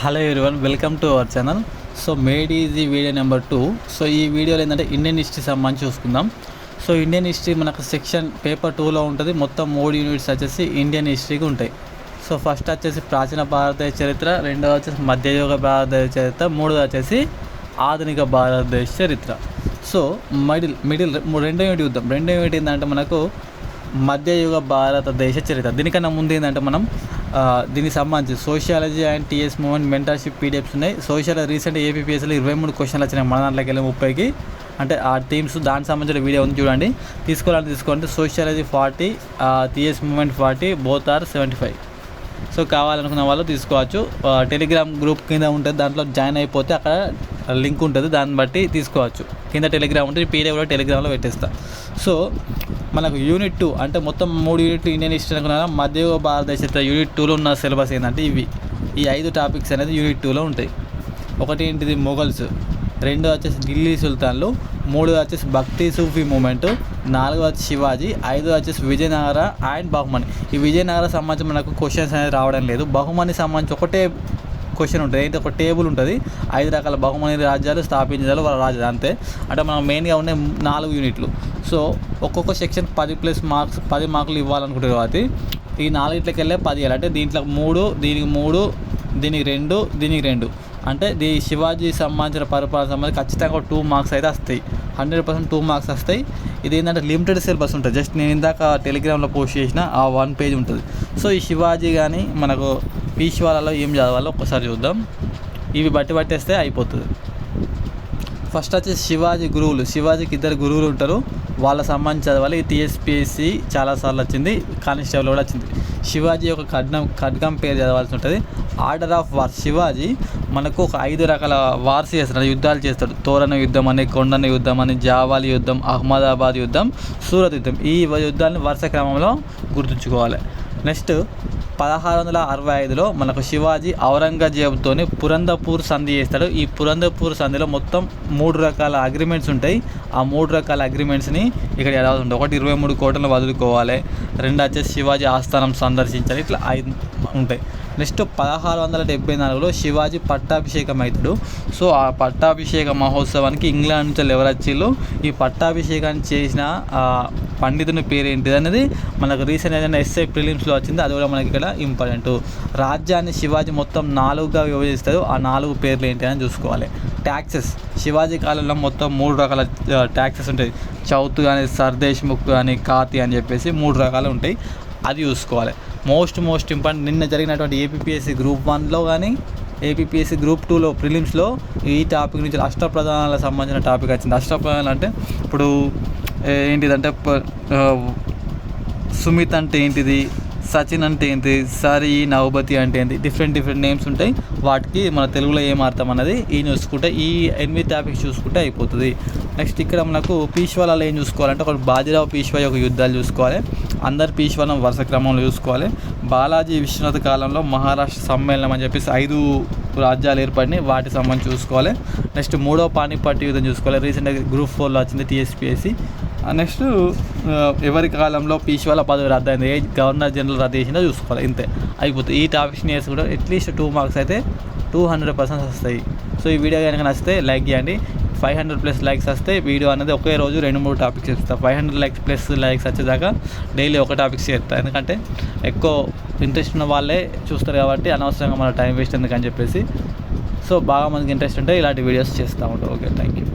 Hello everyone welcome to our channel so made easy video number two so ఈ వీడియోలో ఏంటంటే Indian history సంబంధించి చూసుకుందాం. సో ఇండియన్ హిస్టరీ మనకు సెక్షన్ పేపర్ టూలో ఉంటుంది. మొత్తం మూడు యూనిట్స్ వచ్చేసి ఇండియన్ హిస్టరీకి ఉంటాయి. సో ఫస్ట్ వచ్చేసి ప్రాచీన భారతదేశ చరిత్ర రెండవ వచ్చేసి మధ్యయుగ భారతదేశ చరిత్ర మూడోది వచ్చేసి ఆధునిక భారతదేశ చరిత్ర. సో మిడిల్ మిడిల్ రెండో యూనిట్ చూద్దాం. రెండో యూనిట్ ఏంటంటే మనకు మధ్యయుగ భారతదేశ చరిత్ర. దీనికన్నా ముందు ఏంటంటే మనం దీనికి సంబంధించి sociology and TS movement mentorship PDFs ఉన్నాయి. సోషల్ రీసెంట్ ఏపీపీఎస్లో ఇరవై మూడు క్వశ్చన్లు వచ్చినాయి మన దాంట్లోకి వెళ్ళి ముప్పైకి. అంటే ఆ టీమ్స్ దానికి సంబంధించిన వీడియో ఉంది చూడండి. తీసుకోవాలని తీసుకోండి. Sociology forty TS movement forty both are seventy five. So కావాలనుకున్న వాళ్ళు తీసుకోవచ్చు. టెలిగ్రామ్ గ్రూప్ కింద ఉంటుంది దాంట్లో జాయిన్ అయిపోతే అక్కడ లింక్ ఉంటుంది దాన్ని బట్టి తీసుకోవచ్చు. కింద టెలిగ్రామ్ ఉంటుంది పీడే కూడా టెలిగ్రామ్లో పెట్టేస్తా. సో మనకు యూనిట్ టూ అంటే మొత్తం మూడు యూనిట్లు ఇండియన్ హిస్టరీ అనుకున్నా మధ్య భారతదేశ యూనిట్ టూలో ఉన్న సిలబస్ ఏంటంటే ఇవి. ఈ ఐదు టాపిక్స్ అనేది యూనిట్ టూలో ఉంటాయి. ఒకటి ఏంటిది? మొఘల్స్. రెండు వచ్చేసి ఢిల్లీ సుల్తాన్లు. మూడు వచ్చేసి భక్తి సూఫీ మూమెంట్ నాలుగు వచ్చి శివాజీ ఐదు వచ్చేసి విజయనగర అండ్ బహుమని. ఈ విజయనగర సంబంధించి మనకు క్వశ్చన్స్ అనేది రావడం లేదు. బహుమని సంబంధించి ఒకటే క్వశ్చన్ ఉంటుంది. అయితే ఒక టేబుల్ ఉంటుంది ఐదు రకాల బహుమని రాజ్యాలు స్థాపించాలి వాళ్ళ రాజ్యాలు అంతే. అంటే మనం మెయిన్గా ఉండే నాలుగు యూనిట్లు సో ఒక్కొక్క సెక్షన్ పది ప్లస్ మార్క్స్ పది మార్కులు ఇవ్వాలనుకుంటారు కాబట్టి ఈ నాలుగిట్లకి వెళ్ళే పది అంటే దీంట్లో మూడు దీనికి మూడు దీనికి రెండు దీనికి రెండు. అంటే దీ శివాజీ సంబంధించిన పరిపాలన సంబంధించి ఖచ్చితంగా టూ మార్క్స్ అయితే వస్తాయి. హండ్రెడ్ పర్సెంట్ టూ మార్క్స్ వస్తాయి. ఇది ఏంటంటే లిమిటెడ్ సిలబస్ ఉంటుంది. జస్ట్ నేను ఇందాక టెలిగ్రామ్లో పోస్ట్ చేసిన ఆ వన్ పేజ్ ఉంటుంది. సో ఈ శివాజీ కానీ మనకు పీష్వాలలో ఏం చదవాలో ఒక్కసారి చూద్దాం. ఇవి బట్టి పట్టేస్తే అయిపోతుంది. ఫస్ట్ వచ్చేసి శివాజీ గురువులు. శివాజీకి ఇద్దరు గురువులు ఉంటారు. వాళ్ళ సంబంధించి చదవాలి. టీఎస్పిఎస్సి చాలాసార్లు వచ్చింది. కానిస్టేబుల్ కూడా వచ్చింది. శివాజీ యొక్క ఖడ్గం ఖడ్గం పేరు చదవాల్సి ఉంటుంది. ఆర్డర్ ఆఫ్ వార్ శివాజీ మనకు ఒక ఐదు రకాల వార్స్ చేస్తున్నాడు యుద్ధాలు చేస్తాడు. తోరణ యుద్ధం అని కొండన యుద్ధం అని జావాలి యుద్ధం అహ్మదాబాద్ యుద్ధం సూరత్ యుద్ధం. ఈ యుద్ధాలను వరుస క్రమంలో గుర్తుంచుకోవాలి. నెక్స్ట్ పదహారు వందల అరవై ఐదులో మనకు శివాజీ ఔరంగజేబుతో పురందపూర్ సంధి చేస్తాడు. ఈ పురందపూర్ సంధిలో మొత్తం మూడు రకాల అగ్రిమెంట్స్ ఉంటాయి. ఆ మూడు రకాల అగ్రిమెంట్స్ని ఇక్కడ ఎలా ఉంటుంది. ఒకటి ఇరవై మూడు కోటలు వదులుకోవాలి. రెండు వచ్చేసి శివాజీ ఆస్థానం సందర్శించాలి. ఇట్లా ఐదు ఉంటాయి. నెక్స్ట్ పదహారు వందల డెబ్బై నాలుగులో శివాజీ పట్టాభిషేకం అవుతాడు సో ఆ పట్టాభిషేక మహోత్సవానికి ఇంగ్లాండ్ నుంచి ఎవరు వచ్చిళ్ళు ఈ పట్టాభిషేకాన్ని చేసిన పండితుని పేరు ఏంటిది అనేది మనకు రీసెంట్ ఏదైనా ఎస్ఐ ప్రిలిమ్స్లో వచ్చింది అది కూడా మనకి ఇక్కడ ఇంపార్టెంట్. రాజ్యాన్ని శివాజీ మొత్తం నాలుగుగా విభజిస్తాడు ఆ నాలుగు పేర్లు ఏంటి అని చూసుకోవాలి. ట్యాక్సెస్ శివాజీ కాలంలో మొత్తం మూడు రకాల ట్యాక్సెస్ ఉంటాయి. చౌత్ కానీ సర్దేశ్ ముక్ కానీ కాతి అని చెప్పేసి మూడు రకాలు ఉంటాయి. అది చూసుకోవాలి. మోస్ట్ మోస్ట్ ఇంపార్టెంట్ నిన్న జరిగినటువంటి ఏపీఎస్సి గ్రూప్ వన్లో కానీ ఏపీఎస్సి గ్రూప్ టూలో ప్రిలిమ్స్లో ఈ టాపిక్ నుంచి అష్టప్రధానాలకు సంబంధించిన టాపిక్ వచ్చింది. అష్టప్రధానాలు అంటే ఇప్పుడు ఏంటిదంటే సుమిత్ అంటే ఏంటిది? సచిన్ అంటే ఏంటి? సరి నవబతి అంటే ఏంటి? డిఫరెంట్ డిఫరెంట్ నేమ్స్ ఉంటాయి. వాటికి మన తెలుగులో ఏం అర్థం అన్నది ఈ చూసుకుంటే ఈ ఎనిమిది టాపిక్స్ చూసుకుంటే అయిపోతుంది. నెక్స్ట్ ఇక్కడ మనకు పీష్వాలలో ఏం చూసుకోవాలంటే ఒక బాజీరావు పీష్వా యొక్క యుద్ధాలు చూసుకోవాలి. అందరు పీష్వాలను వరుస క్రమంలో చూసుకోవాలి. బాలాజీ విశ్వనాథ్ కాలంలో మహారాష్ట్ర సమ్మేళనం అని చెప్పేసి ఐదు రాజ్యాలు ఏర్పడినాయి. వాటి సంబంధించి చూసుకోవాలి. నెక్స్ట్ మూడో పానిపట్టు యుద్ధం చూసుకోవాలి. రీసెంట్గా గ్రూప్ ఫోర్లో వచ్చింది టీఎస్పీఎస్సి నెక్స్ట్ ఎవరి కాలంలో పీష్వాల పదవి రద్దు అయింది ఏ గవర్నర్ జనరల్ రద్దు చేసిందో చూసుకోవాలి. ఇంతే. అయిపోతుంది ఈ టాపిక్స్ నేర్చుకుంటే కూడా అట్లీస్ట్ టూ మార్క్స్ అయితే టూ హండ్రెడ్ పర్సెంట్ వస్తాయి. సో ఈ వీడియో కనుక నచ్చితే లైక్ చేయండి. ఫైవ్ హండ్రెడ్ ప్లస్ లైక్స్ వస్తే వీడియో అనేది ఒకే రోజు రెండు మూడు టాపిక్స్ ఇస్తాను five hundred likes plus likes వచ్చేదాకా డైలీ ఒక టాపిక్స్ చేస్తాను ఎందుకంటే ఎక్కువ ఇంట్రెస్ట్ ఉన్న వాళ్ళే చూస్తారు కాబట్టి అనవసరంగా మన టైం వేస్ట్ ఎందుకని చెప్పేసి. సో బాగా మనకి ఇంట్రెస్ట్ ఉంటే ఇలాంటి వీడియోస్ చేస్తూ ఉంటాం. Okay thank you